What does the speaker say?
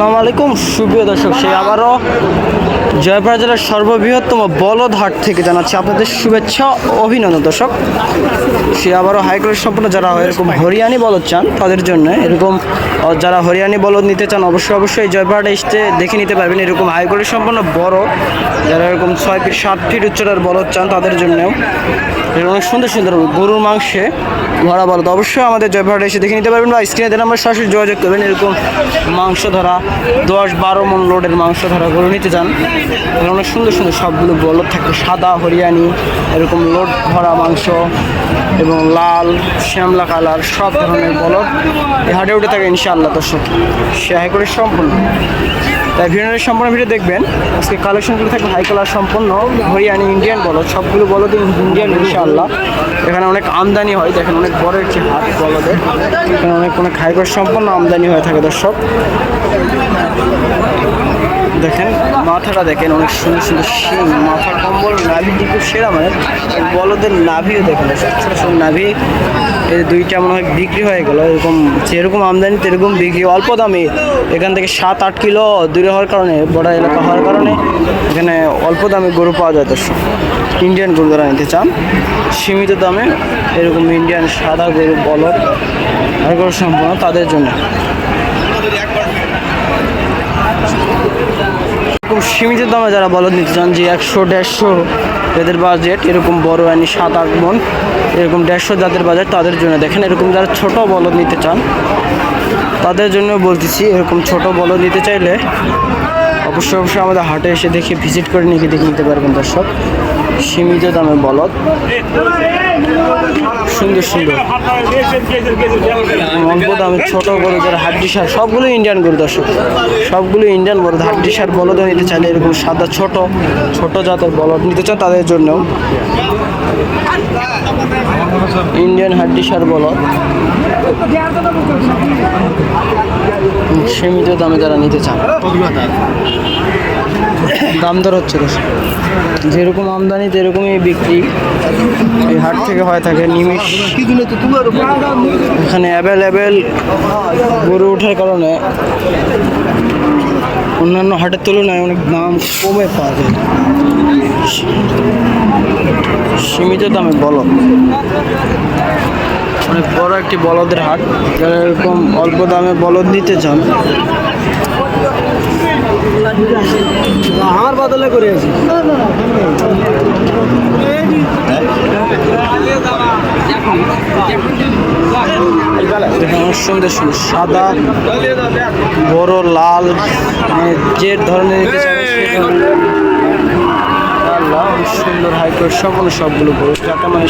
আসসালামু আলাইকুম, সুপ্রিয় দর্শক সে আবারও জয়পুর জেলার সর্ববৃহত্তম বলদ হাট থেকে জানাচ্ছি আপনাদের শুভেচ্ছা, অভিনন্দন দর্শক। সে আবারও হাইকোর্ট সম্পূর্ণ যারা এরকম হরিয়ানি বলদ চান, তাদের জন্য এরকম যারা হরিয়ানি বলদ নিতে চান, অবশ্যই অবশ্যই জয়পুরহাট এসে দেখে নিতে পারবেন এরকম হাইকোর্টের সম্পূর্ণ বড়, যারা এরকম ছয় ফিট, সাত ফিট উচ্চতার বলদ চান, তাদের জন্যও অনেক সুন্দর সুন্দর গরুর মাংসে ভরা বলদ। অবশ্যই আমাদের জয়পুরহাট এসে দেখে নিতে পারবেন বা স্ক্রিনে দেন আমরা সরাসরি যোগাযোগ করবেন, এরকম মাংস ধরা দশ বারো মন লোডের মাংস ধরা গরু নিতে চান তাহলে অনেক সুন্দর সুন্দর সবগুলো বলদ থাকবে সাদা, হরিয়ানি, এরকম লোড ভরা মাংস এবং লাল, শ্যামলা কালার, সব ধরনের বলদ। হাটে উঠে থাকে ইনশাআল্লাহ দর্শক। সে করে সম্পূর্ণ। তাই ভিডিওর সম্পূর্ণ ভিডিও দেখবেন। আজকে কালেকশনগুলো থাকবে হাই কালার সম্পূর্ণ হরিয়ানি ইন্ডিয়ান বলো, সবগুলো বলো বলদ ইন্ডিয়ান ইনশাআল্লাহ। এখানে অনেক আমদানি হয়, দেখেন অনেক বড় একটি হাত বলদের এখানে অনেক অনেক হাই কালার সম্পূর্ণ আমদানি হয়ে থাকে দর্শক। দেখেন, মাথাটা দেখেন, অনেক সুন্দর সুন্দর শিং, মাথার কম্বল সেরা মানে বলদের নাভিও দেখেন ছোট নাভি। এই দুইটা মনে হয় বিক্রি হয়ে গেল, এরকম যেরকম আমদানি তেরকম বিক্রি। অল্প দামে এখান থেকে সাত, আট কিলো দূরে হওয়ার কারণে, বড় এলাকা হওয়ার কারণে এখানে অল্প দামে গরু পাওয়া যায় দর্শক। ইন্ডিয়ান গরু যারা নিতে চান, সীমিত দামে এরকম ইন্ডিয়ান সাদা গরু, বলদ, আর গরু সম্পূর্ণ তাদের জন্য। এরকম সীমিত দামে যারা বলদ নিতে চান, যে একশো, দেড়শো এদের বাজেট এরকম বড় আনি সাত, আট মন, এরকম দেড়শো যাদের বাজেট তাদের জন্য। দেখেন এরকম যারা ছোট বলদ নিতে চান, তাদের জন্য বলতেছি, এরকম ছোট বলদ নিতে চাইলে অবশ্যই অবশ্যই আমাদের হাটে এসে দেখে ভিজিট করে নিয়ে দেখে নিতে পারবেন দর্শক। সীমিত দামে বলদ। সুন্দর সুন্দর। অল্প দামে ছোট গরু যারা হাড্ডি সার সবগুলো ইন্ডিয়ান গরু দর্শক। সবগুলো ইন্ডিয়ান বলদ হাড্ডি সার বলদ নিতে চাইলে এরকম সাদা ছোট ছোট জাতের বলদ নিতে চান তাদের জন্যও। ইন্ডিয়ান হাড্ডি সার বলদ। সীমিত দামে যারা নিতে চান। দাম দর হচ্ছে দর্শক। যেরকম আমদানি যেরকমই বিক্রি। এই হাট থেকে হয় থাকে নিমিষ। এখানে অ্যাভেলেবেল গরু ওঠার কারণে অন্যান্য হাটের তুলনায় অনেক দাম কমে পাওয়া যায়। সীমিত দামে বলদ। অনেক বড় একটি বলদের হাট। যারা এরকম অল্প দামে বলদ নিতে চান আমার বদলে করে আছি সাদা, বড়, লাল মানে যে ধরনের সুন্দর হাইকোর্ট সকল সবগুলো বড়। যাতে মানে